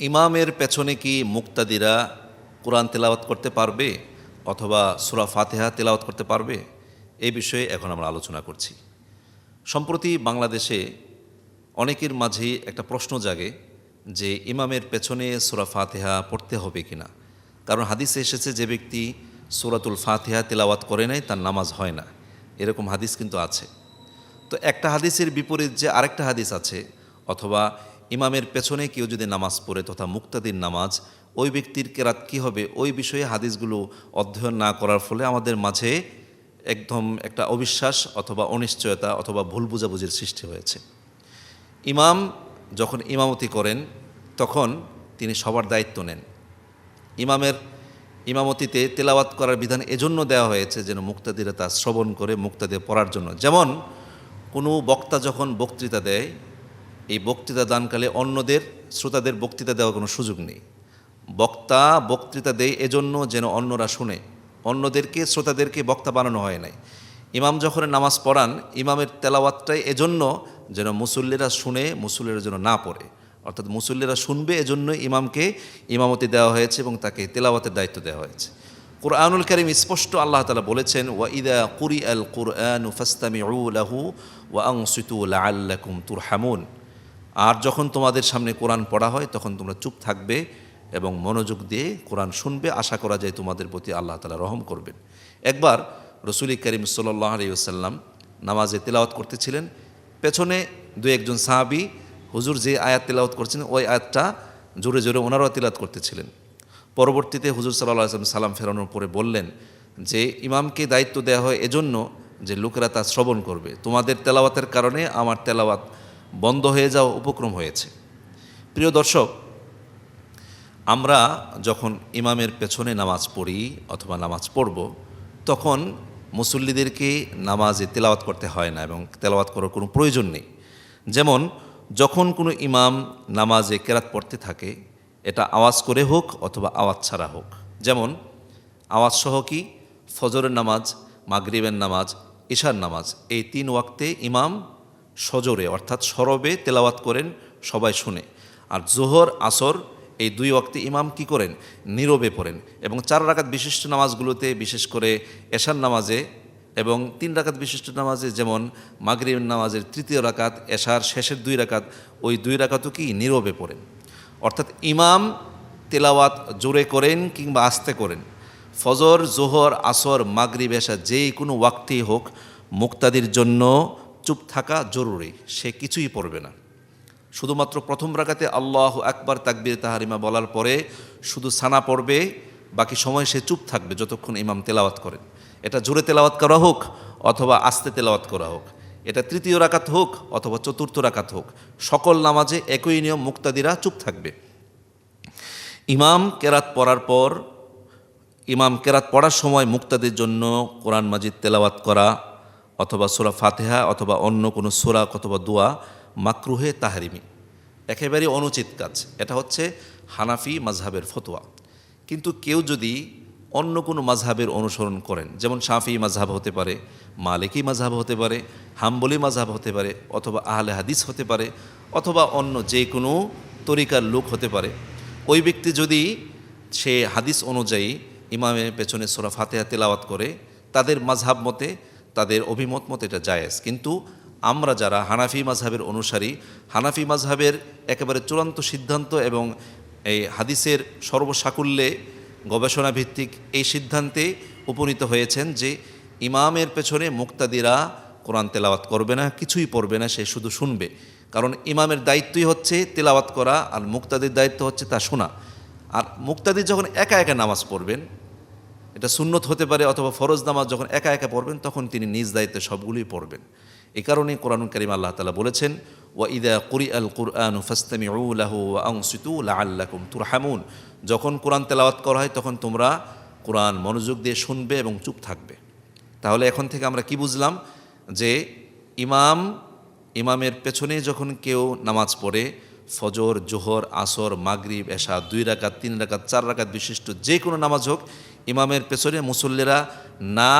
ইমামের পেছনে কি মুক্তাদিরা কোরআন তেলাওয়াত করতে পারবে অথবা সুরা ফাতেহা তেলাওয়াত করতে পারবে? এই বিষয়ে এখন আমরা আলোচনা করছি। সম্প্রতি বাংলাদেশে অনেকের মাঝেই একটা প্রশ্ন জাগে যে ইমামের পেছনে সুরা ফাতেহা পড়তে হবে কিনা। কারণ হাদিসে এসেছে যে ব্যক্তি সুরাতুল ফাতেহা তেলাওয়াত করে নাই, তার নামাজ হয় না। এরকম হাদিস কিন্তু আছে। তো একটা হাদিসের বিপরীত যে আরেকটা হাদিস আছে, অথবা ইমামের পেছনে কেউ যদি নামাজ পড়ে তথা মুক্তাদির নামাজ, ওই ব্যক্তির কেরাত কী হবে? ওই বিষয়ে হাদিসগুলো অধ্যয়ন না করার ফলে আমাদের মাঝে একদম একটা অবিশ্বাস অথবা অনিশ্চয়তা অথবা ভুল বুঝাবুঝির সৃষ্টি হয়েছে। ইমাম যখন ইমামতি করেন, তখন তিনি সবার দায়িত্ব নেন। ইমামের ইমামতিতে তেলাওয়াত করার বিধান এজন্য দেওয়া হয়েছে যেন মুক্তাদিরা তা শ্রবণ করে মুক্তাদের পড়ার জন্য। যেমন কোনো বক্তা যখন বক্তৃতা দেয় এই বক্তৃতা দানকালে অন্যদের, শ্রোতাদের বক্তৃতা দেওয়ার কোনো সুযোগ নেই। বক্তা বক্তৃতা দেয় এজন্য যেন অন্যরা শুনে। অন্যদেরকে, শ্রোতাদেরকে বক্তা বানানো হয় নাই। ইমাম যখন নামাজ পড়ান, ইমামের তেলাওয়াতটাই এজন্য যেন মুসল্লিরা শুনে, মুসল্লিরা যেন না পড়ে। অর্থাৎ মুসল্লিরা শুনবে এজন্য ইমামকে ইমামতি দেওয়া হয়েছে এবং তাকে তেলাওয়াতের দায়িত্ব দেওয়া হয়েছে। কোরআনুল করিম স্পষ্ট আল্লাহ তালা বলেছেন, ওয়া ইদা কুরি আল কুরআন ফাস্তামি লাহু ওয়া আংসিতু লাআল্লাকুম তুরহামুন। আর যখন তোমাদের সামনে কোরআন পড়া হয়, তখন তোমরা চুপ থাকবে এবং মনোযোগ দিয়ে কোরআন শুনবে। আশা করা যায় তোমাদের প্রতি আল্লাহ তালা রহম করবেন। একবার রসুল করিম সাল্লাহ আলিয়াল্লাম নামাজে তেলাওয়াত করতেছিলেন। পেছনে দু একজন সাহাবি হুজুর যে আয়াত তেলাওয়াত করছেন, ওই আয়াতটা জোরে জোরে ওনারাও তেলাওয়াত করতেছিলেন। পরবর্তীতে হুজুর সাল্লাহ আসলাম সালাম ফেরানোর পরে বললেন যে, ইমামকে দায়িত্ব দেওয়া হয় এজন্য যে লোকেরা তা শ্রবণ করবে। তোমাদের তেলাওয়াতের কারণে আমার তেলাওয়াত বন্ধ হয়ে যাওয়া উপক্রম হয়েছে। প্রিয় দর্শক, আমরা যখন ইমামের পেছনে নামাজ পড়ি অথবা নামাজ পড়ব, তখন মুসল্লিদেরকে নামাজে তেলাওয়াত করতে হয় না এবং তেলাওয়াত করার কোনো প্রয়োজন নেই। যেমন, যখন কোনো ইমাম নামাজে কেরাত পড়তে থাকে, এটা আওয়াজ করে হোক অথবা আওয়াজ ছাড়া হোক। যেমন, আওয়াজ সহ কি? ফজরের নামাজ, মাগরিবের নামাজ ঈশার নামাজ, এই তিন ওয়াক্তে ইমাম সজোরে, অর্থাৎ সরবে তেলাওয়াত করেন সবাই শুনে। আর জোহর, আসর এই দুই ওয়াক্তে ইমাম কি করেন? নীরবে পড়েন এবং চার রাকাত বিশিষ্ট নামাজগুলোতে বিশেষ করে এশার নামাজে এবং তিন রাকাত বিশিষ্ট নামাজে যেমন মাগরিব নামাজের তৃতীয় রাকাত, এশার শেষের দুই রাকাত, ওই দুই রাকাতও কি নীরবে পড়েন। অর্থাৎ ইমাম তেলাওয়াত জোরে করেন কিংবা আস্তে করেন। ফজর, জোহর, আসর, মাগরিব, এশা যেই কোনো ওয়াক্তেই হোক, মুক্তাদির জন্য চুপ থাকা জরুরি, সে কিছুই পড়বে না। শুধুমাত্র প্রথম রাকাতে আল্লাহ আকবার তাকবির তাহারিমা বলার পরে শুধু সানা পড়বে, বাকি সময় সে চুপ থাকবে যতক্ষণ ইমাম তেলাওয়াত করেন। এটা জোরে তেলাওয়াত করা হোক অথবা আস্তে তেলাওয়াত করা হোক। এটা তৃতীয় রাকাত হোক অথবা চতুর্থ রাকাত হোক, সকল নামাজে একই নিয়ম মুক্তাদিরা চুপ থাকবে। ইমাম কেরাত পড়ার পর, ইমাম কেরাত পড়ার সময় মুক্তাদের জন্য কোরআন মাজিদ তেলাওয়াত করা অথবা সোরা ফাতেহা অথবা অন্য কোনো সোরা অথবা দোয়া মাকরুহে তাহারিমি। একেবারে অনুচিত কাজ। এটা হচ্ছে হানাফি মাজহাবের ফতোয়া। কিন্তু কেউ যদি অন্য কোনো মাঝহাবের অনুসরণ করেন, যেমন শাফি মাঝহাব হতে পারে, মালিকি মাঝহাব হতে পারে, হাম্বলি মাঝহাব হতে পারে, অথবা আহলে হাদিস হতে পারে, অথবা অন্য যে কোনো তরিকার লোক হতে পারে, ওই ব্যক্তি যদি সে হাদিস অনুযায়ী ইমামের পেছনে সোরা ফাতেহা তেলাওয়াত করে, তাদের মাঝহাব মতে তাদের অভিমত মতে এটা জায়েজ। কিন্তু আমরা যারা হানাফি মাঝহাবের অনুসারী, হানাফি মাঝহাবের একেবারে চূড়ান্ত সিদ্ধান্ত এবং এই হাদিসের সর্বসাকুল্যে গবেষণা ভিত্তিক এই সিদ্ধান্তে উপনীত হয়েছেন যে ইমামের পেছনে মুক্তাদিরা কোরআন তেলাওয়াত করবে না, কিছুই পড়বে না, সে শুধু শুনবে। কারণ ইমামের দায়িত্বই হচ্ছে তেলাওয়াত করা আর মুক্তাদির দায়িত্ব হচ্ছে তা শোনা। আর মুক্তাদি যখন একা একা নামাজ পড়বেন এটা সুন্নত হতে পারে অথবা ফরজ নামাজ যখন একা একা পড়বেন, তখন তিনি নিজ দায়িত্বে সবগুলোই পড়বেন। এ কারণে কোরআন করিম আল্লাহ তালা বলেছেন, ওয়া ইদা কুরি আল কুরআন লাআল্লাকুম তুরহামুন। যখন কোরআন তেলাওয়াত করা হয়, তখন তোমরা কোরআন মনোযোগ দিয়ে শুনবে এবং চুপ থাকবে। তাহলে এখন থেকে আমরা কি বুঝলাম? যে ইমাম, ইমামের পেছনে যখন কেউ নামাজ পড়ে, ফজর, জোহর, আসর, মাগরিব, এশা, দুই রাকাত, তিন রাকাত, চার রাকাত বিশিষ্ট যে কোনো নামাজ হোক ইমামের পেছনে মুসল্লিরা না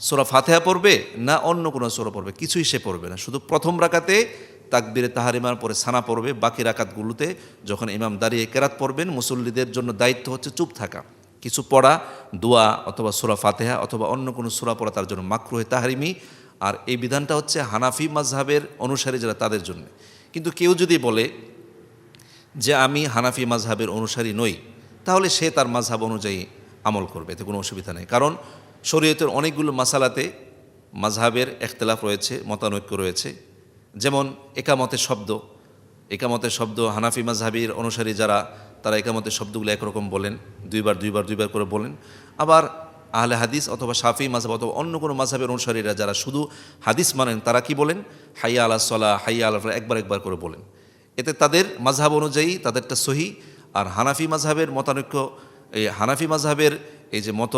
সোরা ফাতেহা পড়বে, না অন্য কোনো সোরা পড়বে, কিছুই সে পড়বে না। শুধু প্রথম রাকাতে তাকবিরে তাহারিমার পরে সানা পড়বে, বাকি রাকাতগুলোতে যখন ইমাম দাঁড়িয়ে কেরাত পড়বেন, মুসল্লিদের জন্য দায়িত্ব হচ্ছে চুপ থাকা। কিছু পড়া, দোয়া অথবা সুরা ফাতেহা অথবা অন্য কোনো সুরা পড়া তার জন্য মাকরুহে তাহারিমি। আর এই বিধানটা হচ্ছে হানাফি মাজহাবের অনুসারী যারা তাদের জন্য। কিন্তু কেউ যদি বলে যে আমি হানাফি মাজহাবের অনুসারী নই, তাহলে সে তার মাজহাব অনুযায়ী আমল করবে, এতে কোনো অসুবিধা নেই। কারণ শরীয়তের অনেকগুলো মাসালাতে মাজহাবের এখতলাফ রয়েছে, মতানৈক্য রয়েছে। যেমন একামতের শব্দ একামতের শব্দ হানাফি মাজহাবির অনুসারী যারা, তারা একামতের শব্দগুলো একরকম বলেন, দুইবার দুইবার দুইবার করে বলেন। আবার আহলে হাদিস অথবা শাফি মাঝহাব অথবা অন্য কোনো মাঝহাবের অনুসারীরা যারা শুধু হাদিস মানেন, তারা কি বলেন? হাইয়া আলা সলা, হাইয়া আলা ফলা, একবার একবার করে বলেন। এতে তাদের মাঝহাব অনুযায়ী তাদেরটা সহি, আর হানাফি মাঝহাবের মতানৈক্য এই হানাফি মাঝহাবের এই যে মত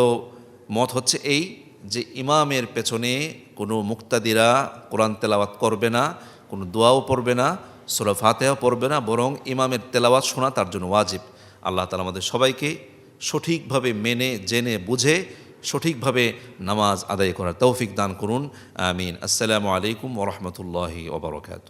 মত হচ্ছে এই যে ইমামের পেছনে কোনো মুক্তাদিরা কোরআন তেলাওয়াত করবে না, কোনো দোয়াও পড়বে না, সুরা ফাতেহাও পড়বে না, বরং ইমামের তেলাওয়াত শোনা তার জন্য ওয়াজিব। আল্লাহ তালা আমাদের সবাইকে সঠিকভাবে মেনে, জেনে, বুঝে সঠিকভাবে নামাজ আদায় করার তৌফিক দান করুন। আমিন। আসসালামু আলাইকুম ওরহমতুল্লাহি ওবরকাত